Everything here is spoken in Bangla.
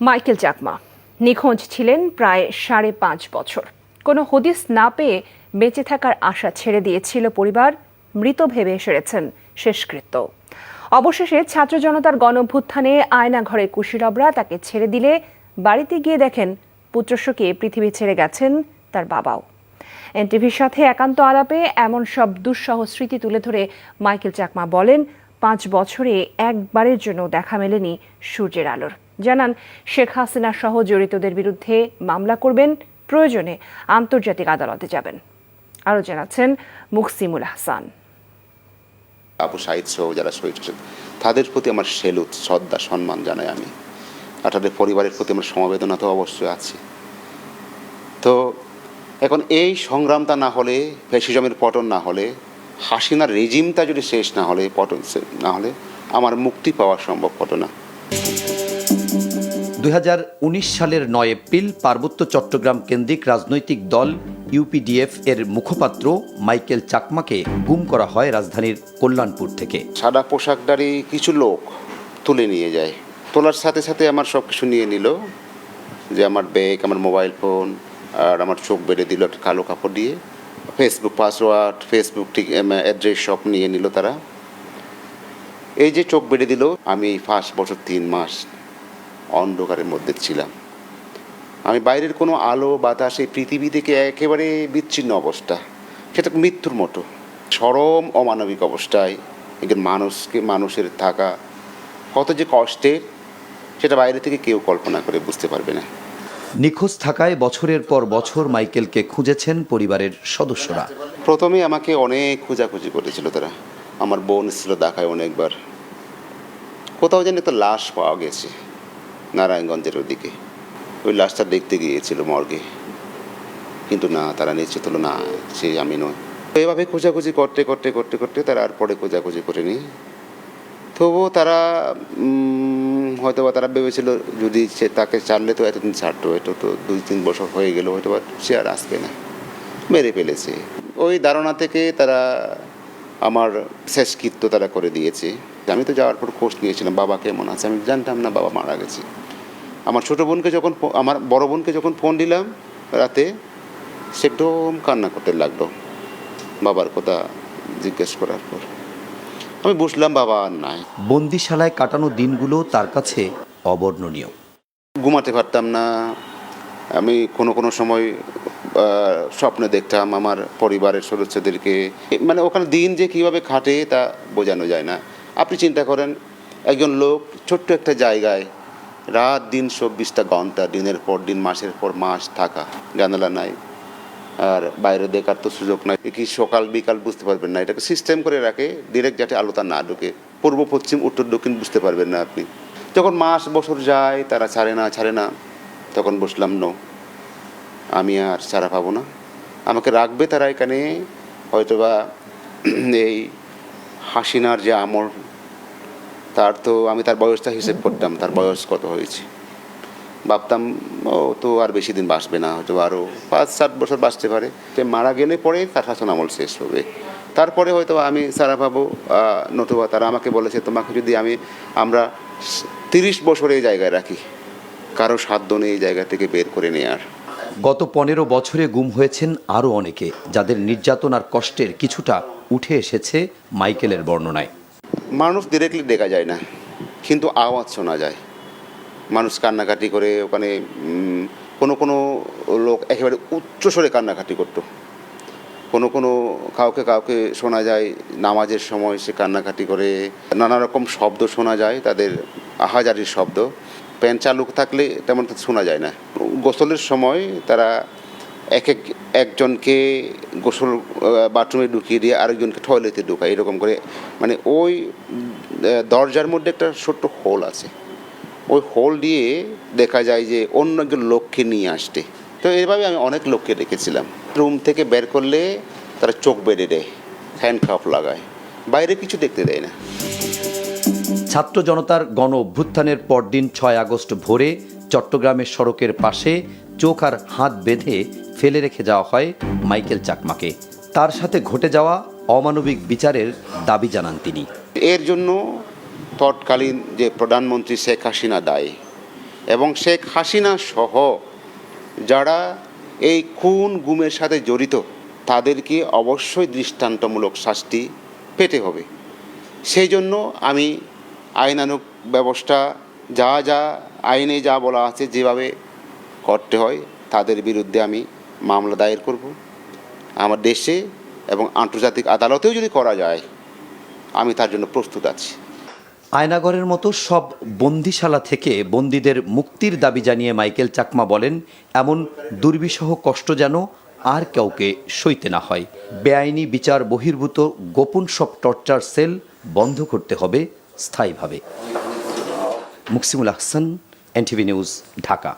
মাইকেল চাকমা। নিখোঁজ ছিলেন প্রায় সাড়ে পাঁচ বছর। কোনো হদিস না পেয়ে বেঁচে থাকার আশা ছেড়ে দিয়েছিল পরিবার। মৃত ভেবে সেরেছেন শেষকৃত্য। অবশেষে ছাত্র জনতার গণভ্যুত্থানে আয়না ঘরে কুশীলবরা তাকে ছেড়ে দিলে বাড়িতে গিয়ে দেখেন পুত্রশোকে পৃথিবী ছেড়ে গেছেন তার বাবাও। এনটিভির সাথে একান্ত আলাপে এমন সব দুঃসহ স্মৃতি তুলে ধরে মাইকেল চাকমা বলেন, পাঁচ বছরে একবারের জন্য দেখা মেলেনি সূর্যের আলোর। জানান, শেখ হাসিনা সহ জড়িতদের বিরুদ্ধে মামলা করবেন, প্রয়োজনে আন্তর্জাতিক আদালতে যাবেন। আরও জানাচ্ছেন মুকসিমুল হাসান। আবু সাইদ সহ যারা শহীদ হয়েছেন, তাদের প্রতি আমার সেলুত, শ্রদ্ধা, সম্মান জানাই আমি। আর তাদের পরিবারের প্রতি আমার সমবেদনা তো অবশ্যই আছে। তো এখন এই সংগ্রামটা না হলে, ফ্যাসিজমের পতন না হলে, হাসিনার রেজিমটা যদি শেষ না হলে, পতন সে- না হলে, আমার মুক্তি পাওয়া সম্ভব হতো না। দুই হাজার উনিশ সালের নয় এপ্রিল পার্বত্য চট্টগ্রাম কেন্দ্রিক রাজনৈতিক দল ইউপিডিএফ এর মুখপাত্র মাইকেল চাকমাকে গুম করা হয় রাজধানীর কল্যাণপুর থেকে। সাদা পোশাকদারি কিছু লোক তুলে নিয়ে যায়। তোলার সাথে সাথে আমার সব কিছু নিয়ে নিল, যে আমার ব্যাগ, আমার মোবাইল ফোন, আর আমার চোখ বেড়ে দিল একটা কালো কাপড় দিয়ে। ফেসবুক পাসওয়ার্ড ফেসবুক ঠিক অ্যাড্রেস সব নিয়ে নিল তারা। এই যে চোখ বেড়ে দিল, আমি ফার্স্ট বছর তিন মাস অন্ধকারের মধ্যে ছিলাম। আমি বাইরের কোনো আলো বাতাস এই পৃথিবী থেকে একেবারে বিচ্ছিন্ন অবস্থা। সেটা মৃত্যুর মতো। চরম অমানবিক অবস্থায় একজন মানুষকে মানুষের থাকা। কত যে কষ্টের সেটা বাইরে থেকে কেউ কল্পনা করে বুঝতে পারবে না। নিখোঁজ থাকায় বছরের পর বছর মাইকেলকে খুঁজেছেন পরিবারের সদস্যরা। প্রথমে আমাকে অনেক খোঁজাখুঁজি করেছিল তারা। আমার বোন ছিল দেখায় অনেকবার। কোথাও যেন একটা লাশ পাওয়া গেছে। নারায়ণগঞ্জের ওদিকে। ওই লাশটা দেখতে গিয়েছিল মর্গে। কিন্তু না, তারা নিশ্চিত হলো না, সে আমি নয়। তো এভাবে খোঁজাখুঁজি করতে করতে করতে করতে তারা আর পরে খোঁজাখুঁজি করেনি। তবুও তারা হয়তো বা তারা ভেবেছিল, যদি সে তাকে ছাড়লে তো এতদিন ছাড়তো এটা তো দুই তিন বছর হয়ে গেল হয়তো বা সে আর আসবে না। মেরে ফেলেছে। ওই ধারণা থেকে তারা আমার শেষকৃত্য তারা করে দিয়েছে। আমি তো যাওয়ার পর খোঁজ নিয়েছিলাম, বাবা কেমন আছে? আমি জানতাম না বাবা মারা গেছে। আমার ছোটো বোনকে যখন আমার বড় বোনকে যখন ফোন দিলাম রাতে সে একদম কান্না করতে লাগল। বাবার কথা জিজ্ঞেস করার পর। আমি বুঝলাম বাবা আর নাই। বন্দিশালায় কাটানো দিনগুলো তার কাছে অবর্ণনীয়। ঘুমাতে পারতাম না। আমি কোনো কোনো সময় স্বপ্নে দেখতাম আমার পরিবারের সদস্যদেরকে। মানে ওখানে দিন যে কীভাবে খাটে তা বোঝানো যায় না। আপনি চিন্তা করেন একজন লোক ছোট্ট একটা জায়গায় রাত দিন চব্বিশটা ঘণ্টা, দিনের পর দিন, মাসের পর মাস থাকা জানালা নাই। আর বাইরে দেখার তো সুযোগ নাই। কি সকাল, বিকাল বুঝতে পারবেন না। এটাকে সিস্টেম করে রাখে ডিরেক্ট যাতে আলোটা না ঢুকে। পূর্ব, পশ্চিম, উত্তর, দক্ষিণ বুঝতে পারবেন না আপনি। যখন মাস, বছর যায়, তারা ছাড়ে না ছাড়ে না, তখন বসলাম, নো, আমি আর ছাড়া পাবো না। আমাকে রাখবে তারা এখানে। হয়তোবা এই হাসিনার যে আমল তার তো আমি তার বয়সটা হিসেব করতাম, তার বয়স কত হয়েছে। ভাবতাম, ও তো আর বেশি দিন বাঁচবে না, হয়তো আরও পাঁচ, সাত বছর বাঁচতে পারে। মারা গেলে পরে তার শাসন আমল শেষ হবে। তারপরে হয়তো আমি সারা পাবো নতুবা তারা আমাকে বলেছে, তোমাকে যদি আমি, আমরা তিরিশ বছর এই জায়গায় রাখি, কারও সাধ্য নেই এই জায়গা থেকে বের করে নেওয়ার গত পনেরো বছরে গুম হয়েছেন আরও অনেকে, যাদের নির্যাতন আর কষ্টের কিছুটা উঠে এসেছে মাইকেলের বর্ণনায়। মানুষ ডিরেক্টলি দেখা যায় না, কিন্তু আওয়াজ শোনা যায়। মানুষ কান্নাকাটি করে, ওখানে কোনো কোনো লোক একেবারে উচ্চস্বরে কান্নাকাটি করতো। কোনো কোনো কাউকে কাউকে শোনা যায়, নামাজের সময় সে কান্নাকাটি করে, নানা রকম শব্দ শোনা যায়, তাদের আহাজারির শব্দ। প্যান চালু থাকলে তেমন শোনা যায় না। গোসলের সময় তারা এক এক একজনকে গোসল বাথরুমে ঢুকিয়ে দিয়ে আরেকজনকে টয়লেটে ঢুকায়, এরকম করে। মানে ওই দরজার মধ্যে একটা ছোট্ট হোল আছে। ওই হোল দিয়ে দেখা যায় যে অন্য একজন লোককে নিয়ে আসতে। তো এইভাবে আমি অনেক লোককে দেখেছিলাম। রুম থেকে বের করলে তারা চোখ বেঁধে দেয় হ্যান্ডকাফ লাগায়। বাইরে কিছু দেখতে দেয় না। ছাত্র জনতার গণ অভ্যুত্থানের পরদিন ছয় আগস্ট ভোরে চট্টগ্রামের সড়কের পাশে চোখ আর হাত বেঁধে ফেলে রেখে যাওয়া হয় মাইকেল চাকমাকে। তার সাথে ঘটে যাওয়া অমানবিক বিচারের দাবি জানান তিনি। এর জন্য তৎকালীন যে প্রধানমন্ত্রী শেখ হাসিনা দায়ী এবং শেখ হাসিনা সহ যারা এই খুন গুমের সাথে জড়িত, তাদেরকে অবশ্যই দৃষ্টান্তমূলক শাস্তি পেতে হবে। সেই জন্য আমি আইনানুক ব্যবস্থা, যা যা আইনে যা বলা আছে যেভাবে করতে হয়, তাদের বিরুদ্ধে আমি মামলা দায়ের করব। আমার দেশে এবং আন্তর্জাতিক আদালতেও যদি করা যায়, আমি তার জন্য প্রস্তুত আছি। আয়নাগরের মতো সব বন্দিশালা থেকে বন্দীদের মুক্তির দাবি জানিয়ে মাইকেল চাকমা বলেন, এমন দুর্বিষহ কষ্ট যেন আর কাউকে সইতে না হয়। বেআইনি বিচার বহির্ভূত গোপন সব টর্চার সেল বন্ধ করতে হবে স্থায়ীভাবে। Muksimul Ahsan, NTV news, Dhaka.